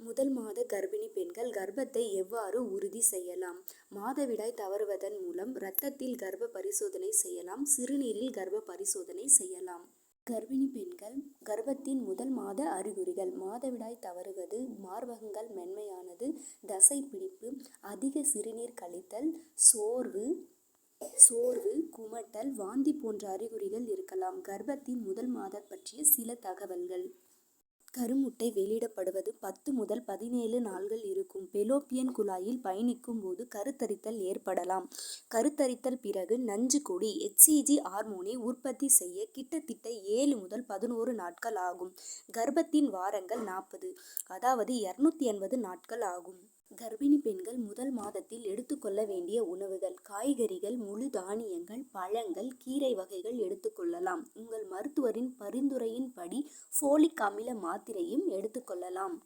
முதல் மாத கர்ப்பிணி பெண்கள் கர்ப்பத்தை எவ்வாறு உறுதி செய்யலாம் மாதவிடாய் தவறுவதன் மூலம் இரத்தத்தில் கர்ப்ப பரிசோதனை செய்யலாம் சிறுநீரில் கர்ப்ப பரிசோதனை செய்யலாம். கர்ப்பிணி பெண்கள் கர்ப்பத்தின் முதல் மாத அறிகுறிகள் மாதவிடாய் தவறுவது மார்பகங்கள் மென்மையானது தசைப்பிடிப்பு அதிக சிறுநீர் கழித்தல் சோர்வு சோர்வு குமட்டல் வாந்தி போன்ற அறிகுறிகள் இருக்கலாம். கர்ப்பத்தின் முதல் மாதம் பற்றிய சில தகவல்கள் கருமுட்டை வெளியிடப்படுவது பத்து முதல் பதினேழு நாள்கள் இருக்கும். பெலோப்பியன் குழாயில் பயணிக்கும் போது கருத்தரித்தல் ஏற்படலாம். கருத்தரித்தல் பிறகு நஞ்சு கொடி எச்சிஜி ஹார்மோனை உற்பத்தி செய்ய கிட்டத்தட்ட ஏழு முதல் பதினோரு நாட்கள் ஆகும். கர்ப்பத்தின் வாரங்கள் நாற்பது, அதாவது இரநூத்தி எண்பது நாட்கள் ஆகும். கர்ப்பிணி பெண்கள் முதல் மாதத்தில் எடுத்துக்கொள்ள வேண்டிய உணவுகள் காய்கறிகள் முழு தானியங்கள் பழங்கள் கீரை வகைகள் எடுத்துக்கொள்ளலாம் உங்கள் மருத்துவரின் பரிந்துரையின்படி ஃபோலிக் அமில மாத்திரையும் எடுத்துக்கொள்ளலாம்